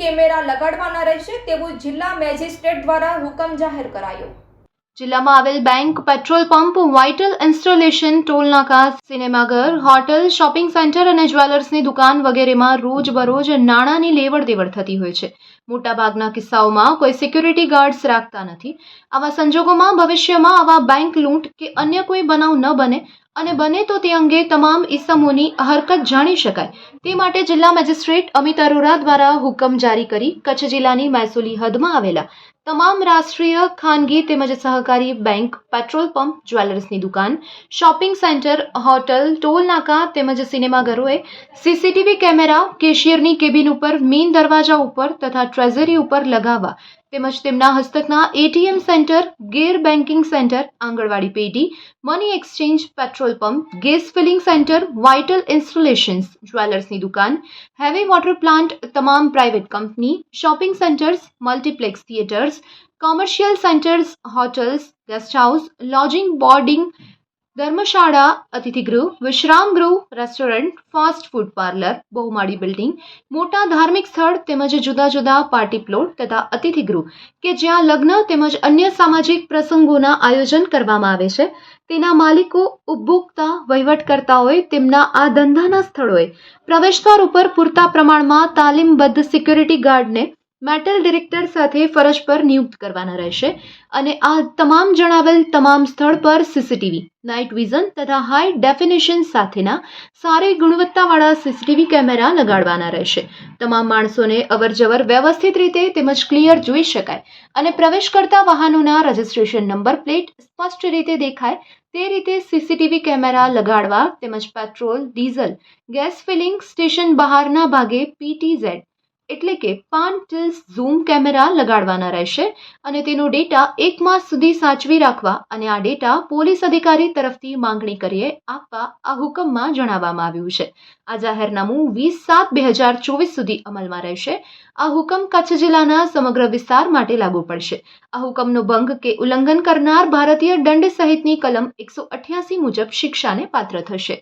Camera લગાડવાના રહેશે તેવું જિલ્લા મેજિસ્ટ્રેટ દ્વારા હુકમ જાહેર કરાયો. જિલ્લામાં આવેલ bank, petrol pump, vital installation toll નાકા સિનેમાઘર, હોટલ, શોપિંગ સેન્ટર અને જ્વેલર્સની દુકાન વગેરેમાં રોજબરોજ નાણાંની લેવડ દેવડ થતી હોય છે. મોટાભાગના કિસ્સાઓમાં કોઈ સિક્યુરિટી ગાર્ડ્સ રાખતા નથી. આવા સંજોગોમાં ભવિષ્યમાં આવા બેંક લૂંટ કે અન્ય કોઈ બનાવ ન બને અને બને તો તે અંગે તમામ ઇસમોની હરકત જાણી શકાય. તે માટે જિલ્લા મેજિસ્ટ્રેટ અમિત અરોરા દ્વારા હુકમ જારી કરી કચ્છ જિલ્લાની મહેસૂલી હદમાં આવેલા તમામ રાષ્ટ્રીય ખાનગી તેમજ સહકારી બેંક, પેટ્રોલ પંપ, જ્વેલર્સની દુકાન, શોપિંગ સેન્ટર, હોટલ, ટોલ નાકા તેમજ સિનેમાઘરોએ સીસીટીવી કેમેરા, કેશિયરની કેબિન ઉપર, મેઇન દરવાજા ઉપર તથા ટ્રેઝરી ઉપર લગાવવા તેમજ તેમના હસ્તકના એટીએમ સેન્ટર, ગેર બેન્કિંગ સેન્ટર, આંગણવાડી પેઢી, money exchange, petrol pump, gas filling centre, vital installations, જ્વેલર્સની દુકાન, હેવી વોટર પ્લાન્ટ, તમામ private company, shopping centres, multiplex theatres, commercial centres, hotels, guest house, lodging, boarding ધર્મશાળા અતિથિગૃહ વિશ્રામગૃહ રેસ્ટોરન્ટ ફાસ્ટ ફૂડ પાર્લર બહુમાળી building મોટા ધાર્મિક સ્થળ તેમજ જુદા જુદા પાર્ટી પ્લોટ તથા અતિથિગૃહ કે જ્યાં લગ્ન તેમજ અન્ય સામાજિક પ્રસંગોના આયોજન કરવામાં આવે છે. તેના માલિકો, ઉપભોક્તા, વહીવટકર્તાઓએ તેમના આ ધંધાના સ્થળોએ પ્રવેશદ્વાર ઉપર પૂરતા પ્રમાણમાં તાલીમબદ્ધ સિક્યુરિટી ગાર્ડને મેટલ ડિરેક્ટર સાથે ફરજ પર નિયુક્ત કરવાના રહેશે અને આ તમામ જણાવેલ તમામ સ્થળ પર સીસીટીવી નાઇટ વિઝન તથા હાઈ ડેફિનેશન સાથેના સારી ગુણવત્તાવાળા સીસીટીવી કેમેરા લગાડવાના રહેશે. તમામ માણસોને અવરજવર વ્યવસ્થિત રીતે તેમજ ક્લિયર જોઈ શકાય અને પ્રવેશ કરતા વાહનોના રજિસ્ટ્રેશન નંબર પ્લેટ સ્પષ્ટ રીતે દેખાય તે રીતે સીસીટીવી કેમેરા લગાડવા તેમજ petrol diesel gas filling station બહારના ભાગે પીટીઝેડ એટલે કે પાન ટિલ્સ ઝૂમ કેમેરા લગાડવાના રહેશે અને તેનો ડેટા એક માસ સુધી સાચવી રાખવા અને આ ડેટા પોલીસ અધિકારી તરફથી માંગણી કરીએ આપવા આ હુકમમાં જણાવવામાં આવ્યું છે. આ જાહેરનામું વીસ સાત બે હજાર ચોવીસ સુધી અમલમાં રહેશે. આ હુકમ કચ્છ જિલ્લાના સમગ્ર વિસ્તાર માટે લાગુ પડશે. આ હુકમનો ભંગ કે ઉલ્લંઘન કરનાર ભારતીય દંડ સહિતની કલમ એકસો અઠ્યાસી મુજબ શિક્ષાને પાત્ર થશે.